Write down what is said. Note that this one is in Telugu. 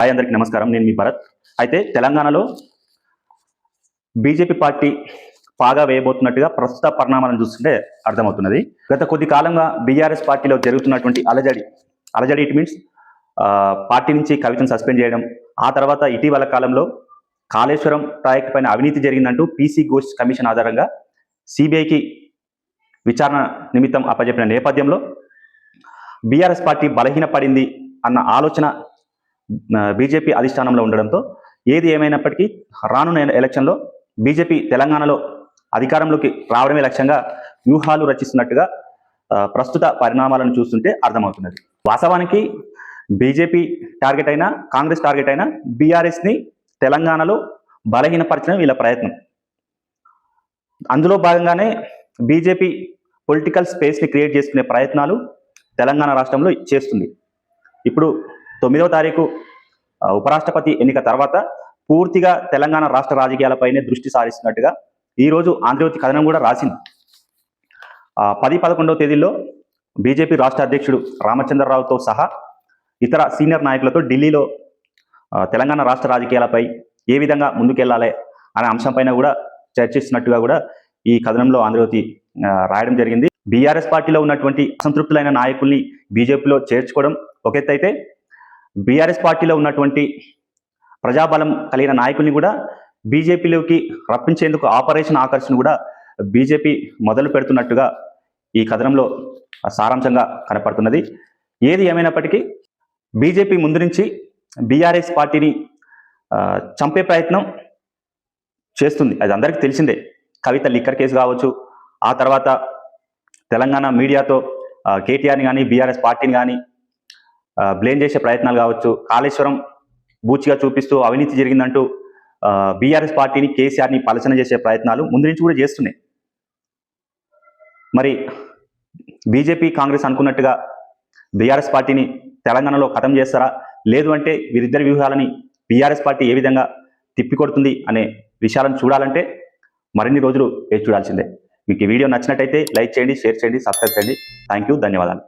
హాయ్ అందరికీ నమస్కారం నేను మీ భరత్. అయితే తెలంగాణలో బీజేపీ పార్టీ పాగా వేయబోతున్నట్టుగా ప్రస్తుత పరిణామాలను చూస్తుంటే అర్థమవుతున్నది. గత కొద్ది కాలంగా బీఆర్ఎస్ పార్టీలో జరుగుతున్నటువంటి అలజడి అలజడి ఇట్ మీన్స్ పార్టీ నుంచి కవితను సస్పెండ్ చేయడం ఆ తర్వాత ఇటీవల కాలంలో కాళేశ్వరం ప్రాజెక్టు పైన అవినీతి జరిగిందంటూ పీసీ ఘోష్ కమిషన్ ఆధారంగా సిబిఐకి విచారణ నిమిత్తం అప్పజెప్పిన నేపథ్యంలో బీఆర్ఎస్ పార్టీ బలహీనపడింది అన్న ఆలోచన బీజేపీ అధిష్టానంలో ఉండడంతో ఏది ఏమైనప్పటికీ రానున్న ఎలక్షన్లో బీజేపీ తెలంగాణలో అధికారంలోకి రావడమే లక్ష్యంగా వ్యూహాలు రచిస్తున్నట్టుగా ప్రస్తుత పరిణామాలను చూస్తుంటే అర్థమవుతున్నది. వాస్తవానికి బీజేపీ టార్గెట్ అయినా కాంగ్రెస్ టార్గెట్ అయినా బీఆర్ఎస్ని తెలంగాణలో బలహీనపరచడం వీళ్ళ ప్రయత్నం. అందులో భాగంగానే బీజేపీ పొలిటికల్ స్పేస్ని క్రియేట్ చేసుకునే ప్రయత్నాలు తెలంగాణ రాష్ట్రంలో చేస్తుంది. ఇప్పుడు తొమ్మిదవ తారీఖు ఉపరాష్ట్రపతి ఎన్నిక తర్వాత పూర్తిగా తెలంగాణ రాష్ట్ర రాజకీయాలపైనే దృష్టి సారిస్తున్నట్టుగా ఈరోజు ఆంధ్రజ్యోతి కథనం కూడా రాసింది. ఆ, పది పదకొండవ తేదీల్లో బీజేపీ రాష్ట్ర అధ్యక్షుడు రామచంద్రరావుతో సహా ఇతర సీనియర్ నాయకులతో ఢిల్లీలో తెలంగాణ రాష్ట్ర రాజకీయాలపై ఏ విధంగా ముందుకెళ్ళాలి అనే అంశంపైన కూడా చర్చిస్తున్నట్టుగా కూడా ఈ కథనంలో ఆంధ్రజ్యోతి రాయడం జరిగింది. బీఆర్ఎస్ పార్టీలో ఉన్నటువంటి అసంతృప్తులైన నాయకుల్ని బీజేపీలో చేర్చుకోవడం ఒక ఎత్తు అయితే బీఆర్ఎస్ పార్టీలో ఉన్నటువంటి ప్రజాబలం కలిగిన నాయకుల్ని కూడా బీజేపీలోకి రప్పించేందుకు ఆపరేషన్ ఆకర్షణ కూడా బీజేపీ మొదలు పెడుతున్నట్టుగా ఈ కథనంలో సారాంశంగా కనపడుతున్నది. ఏది ఏమైనప్పటికీ బీజేపీ ముందు నుంచి బీఆర్ఎస్ పార్టీని చంపే ప్రయత్నం చేస్తుంది. అది అందరికీ తెలిసిందే. కవిత లిక్కర్ కేసు కావచ్చు ఆ తర్వాత తెలంగాణ మీడియాతో కేటీఆర్ని కానీ బీఆర్ఎస్ పార్టీని కానీ బ్లేమ్ చేసే ప్రయత్నాలు కావచ్చు. కాళేశ్వరం బూచిగా చూపిస్తూ అవినీతి జరిగిందంటూ బీఆర్ఎస్ పార్టీని కేసీఆర్ని పలచన చేసే ప్రయత్నాలు ముందు నుంచి కూడా చేస్తున్నాయి. మరి బీజేపీ కాంగ్రెస్ అనుకున్నట్టుగా బీఆర్ఎస్ పార్టీని తెలంగాణలో ఖతం చేస్తారా? లేదు అంటే వీరిద్దరి వ్యూహాలని బీఆర్ఎస్ పార్టీ ఏ విధంగా తిప్పికొడుతుంది అనే విషయాలను చూడాలంటే మరిన్ని రోజులు వేచి చూడాల్సిందే. మీకు ఈ వీడియో నచ్చినట్టయితే లైక్ చేయండి షేర్ చేయండి సబ్స్క్రైబ్ చేయండి. థ్యాంక్ యూ ధన్యవాదాలు.